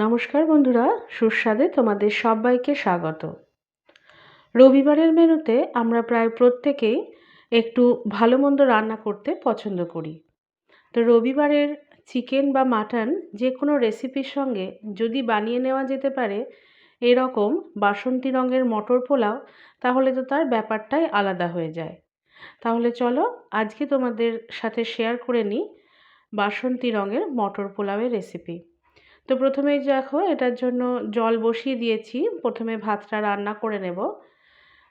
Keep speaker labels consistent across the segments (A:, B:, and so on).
A: নমস্কার বন্ধুরা, সুস্বাদে তোমাদের সবাইকে স্বাগত। রবিবারের মেনুতে আমরা প্রায় প্রত্যেকেই একটু ভালো মন্দ রান্না করতে পছন্দ করি। তো রবিবারের চিকেন বা মাটন যে কোনো রেসিপির সঙ্গে যদি বানিয়ে নেওয়া যেতে পারে এরকম বাসন্তী রঙের মটর পোলাও, তাহলে তো তার ব্যাপারটাই আলাদা হয়ে যায়। তাহলে চলো আজকে তোমাদের সাথে শেয়ার করে নিই বাসন্তী রঙের মটর পোলাওয়ের রেসিপি তো প্রথমেই দেখো এটার জন্য জল বসিয়ে দিয়েছি। প্রথমে ভাতটা রান্না করে নেব।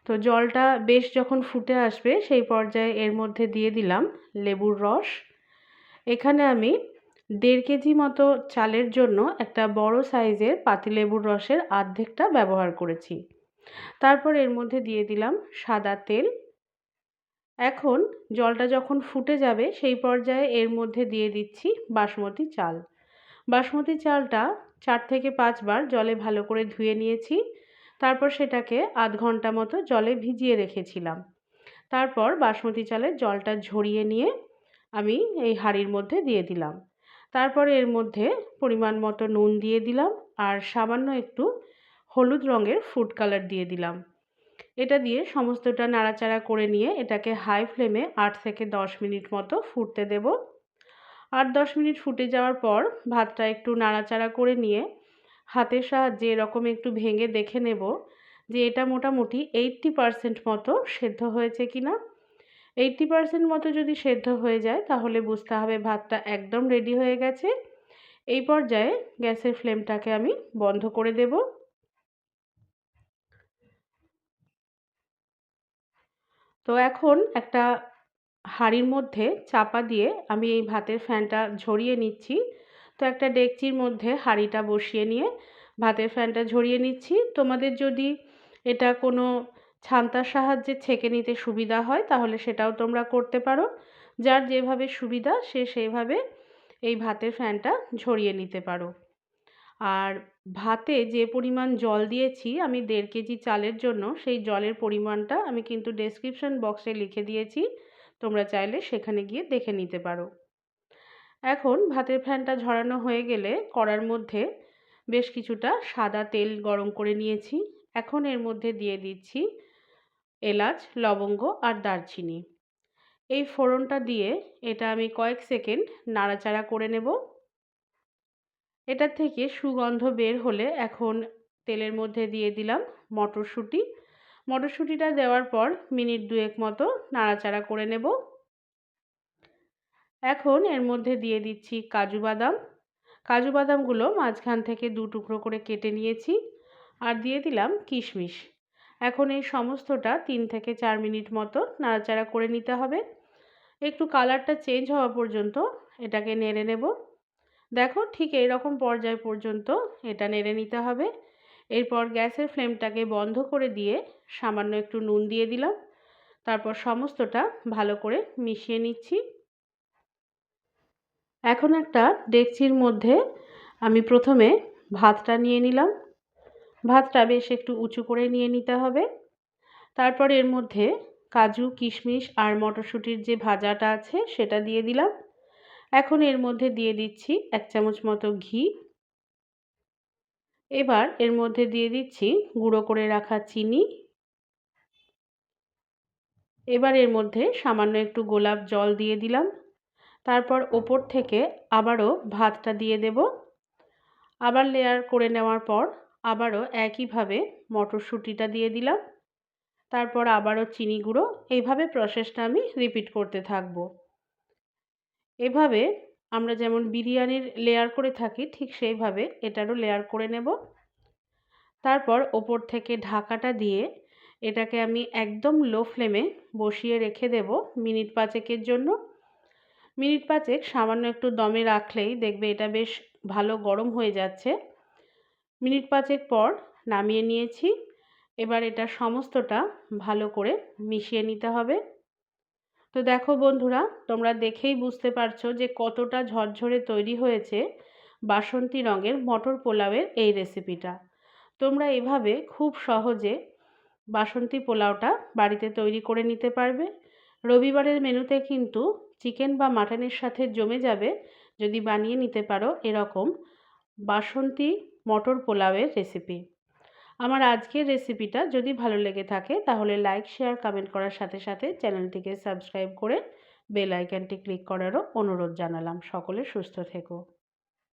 A: তো জলটা বেশ যখন ফুটে আসবে সেই পর্যায়ে এর মধ্যে দিয়ে দিলাম লেবুর রস। এখানে আমি দেড় কেজি মতো চালের জন্য একটা বড় সাইজের পাতিলেবুর রসের আর্ধেকটা ব্যবহার করেছি। তারপর এর মধ্যে দিয়ে দিলাম সাদা তেল। এখন জলটা যখন ফুটে যাবে সেই পর্যায়ে এর মধ্যে দিয়ে দিচ্ছি বাসমতি চাল। বাসমতি চালটা চার থেকে পাঁচবার জলে ভালো করে ধুয়ে নিয়েছি। তারপর সেটাকে আধ ঘণ্টা মতো জলে ভিজিয়ে রেখেছিলাম। তারপর বাসমতি চালের জলটা ঝরিয়ে নিয়ে আমি এই হাঁড়ির মধ্যে দিয়ে দিলাম। তারপর এর মধ্যে পরিমাণ মতো নুন দিয়ে দিলাম আর সামান্য একটু হলুদ রঙের ফুড কালার দিয়ে দিলাম। এটা দিয়ে সমস্তটা নাড়াচাড়া করে নিয়ে এটাকে হাই ফ্লেমে আট থেকে দশ মিনিট মতো ফুটতে দেবো। আট দশ মিনিট ফুটে যাওয়ার পর ভাতটা একটু নাড়াচাড়া করে নিয়ে হাতের সাহায্যে এরকম একটু ভেঙে দেখে নেব যে এটা মোটামুটি এইট্টি পারসেন্ট মতো সেদ্ধ হয়েছে কি না এইট্টি পারসেন্ট মতো যদি সেদ্ধ হয়ে যায় তাহলে বুঝতে হবে ভাতটা একদম রেডি হয়ে গেছে। এই পর্যায়ে গ্যাসের ফ্লেমটাকে আমি বন্ধ করে দেব। তো এখন একটা হাঁড়ির মধ্যে চাপা দিয়ে আমি এই ভাতের ফ্যানটা ঝরিয়ে নিচ্ছি। তো একটা ডেকচির মধ্যে হাঁড়িটা বসিয়ে নিয়ে ভাতের ফ্যানটা ঝরিয়ে নিচ্ছি। তোমাদের যদি এটা কোনো ছান্তার সাহায্যে ছেঁকে নিতে সুবিধা হয়, তাহলে সেটাও তোমরা করতে পারো। যার যেভাবে সুবিধা, সে সেইভাবে এই ভাতের ফ্যানটা ঝরিয়ে নিতে পারো। আর ভাতে যে পরিমাণ জল দিয়েছি আমি দেড় কেজি চালের জন্য, সেই জলের পরিমাণটা আমি কিন্তু ডেসক্রিপশন বক্সে লিখে দিয়েছি। তোমরা চাইলে সেখানে গিয়ে দেখে নিতে পারো। এখন ভাতের ফ্যানটা ঝরানো হয়ে গেলে কড়ার মধ্যে বেশ কিছুটা সাদা তেল গরম করে নিয়েছি। এখন এর মধ্যে দিয়ে দিচ্ছি এলাচ, লবঙ্গ আর দারচিনি। এই ফোড়নটা দিয়ে এটা আমি কয়েক সেকেন্ড নাড়াচাড়া করে নেব। এটার থেকে সুগন্ধ বের হলে এখন তেলের মধ্যে দিয়ে দিলাম মটরশুঁটি মটরশুঁটিটা দেওয়ার পর মিনিট দুয়েক মতো নাড়াচাড়া করে নেব। এখন এর মধ্যে দিয়ে দিচ্ছি কাজু বাদাম। কাজু বাদামগুলো মাঝখান থেকে দু টুকরো করে কেটে নিয়েছি আর দিয়ে দিলাম কিশমিশ। এখন এই সমস্তটা তিন থেকে চার মিনিট মতো নাড়াচাড়া করে নিতে হবে। একটু কালারটা চেঞ্জ হওয়া পর্যন্ত এটাকে নেড়ে নেব। দেখো ঠিক এইরকম পর্যায় পর্যন্ত এটা নেড়ে নিতে হবে। এরপর গ্যাসের ফ্লেমটাকে বন্ধ করে দিয়ে সামান্য একটু নুন দিয়ে দিলাম। তারপর সমস্তটা ভালো করে মিশিয়ে নিচ্ছি। এখন একটা ডেকচির মধ্যে আমি প্রথমে ভাতটা নিয়ে নিলাম। ভাতটা বেশ একটু উঁচু করে নিয়ে নিতে হবে। তারপর এর মধ্যে কাজু, কিশমিশ আর মটরশুঁটির যে ভাজাটা আছে সেটা দিয়ে দিলাম। এখন এর মধ্যে দিয়ে দিচ্ছি এক চামচ মতো ঘি। এবার এর মধ্যে দিয়ে দিচ্ছি গুঁড়ো করে রাখা চিনি। এবার এর মধ্যে সামান্য একটু গোলাপ জল দিয়ে দিলাম। তারপর ওপর থেকে আবারও ভাতটা দিয়ে দেব। আবার লেয়ার করে নেওয়ার পর আবারও একইভাবে মটরশুঁটিটা দিয়ে দিলাম। তারপর আবারও চিনি গুঁড়ো। এইভাবে প্রসেসটা আমি রিপিট করতে থাকব। এভাবে আমরা যেমন বিরিয়ানির লেয়ার করে থাকি, ঠিক সেইভাবে এটারও লেয়ার করে নেব। তারপর ওপর থেকে ঢাকাটা দিয়ে এটাকে আমি একদম লো ফ্লেমে বসিয়ে রেখে দেব মিনিট পাঁচেকের জন্য। মিনিট পাঁচেক সামান্য একটু দমে রাখলেই দেখবে এটা বেশ ভালো গরম হয়ে যাচ্ছে। মিনিট পাঁচেক পর নামিয়ে নিয়েছি। এবার এটা সমস্তটা ভালো করে মিশিয়ে নিতে হবে। তো দেখো বন্ধুরা, তোমরা দেখেই বুঝতে পারছ যে কতটা ঝরঝরে তৈরি হয়েছে বাসন্তী রঙের মটর পোলাওয়ের এই রেসিপিটা তোমরা এভাবে খুব সহজে বাসন্তী পোলাওটা বাড়িতে তৈরি করে নিতে পারবে। রবিবারের মেনুতে কিন্তু চিকেন বা মাটনের সাথে জমে যাবে, যদি বানিয়ে নিতে পারো এরকম বাসন্তী মটর পোলাওয়ের রেসিপি আমার আজকের রেসিপিটা যদি ভালো লেগে থাকে, তাহলে লাইক শেয়ার কমেন্ট করার সাথে সাথে চ্যানেলটিকে সাবস্ক্রাইব করে বেল আইকনটি ক্লিক করারও অনুরোধ জানালাম। সকলে সুস্থ থেকো।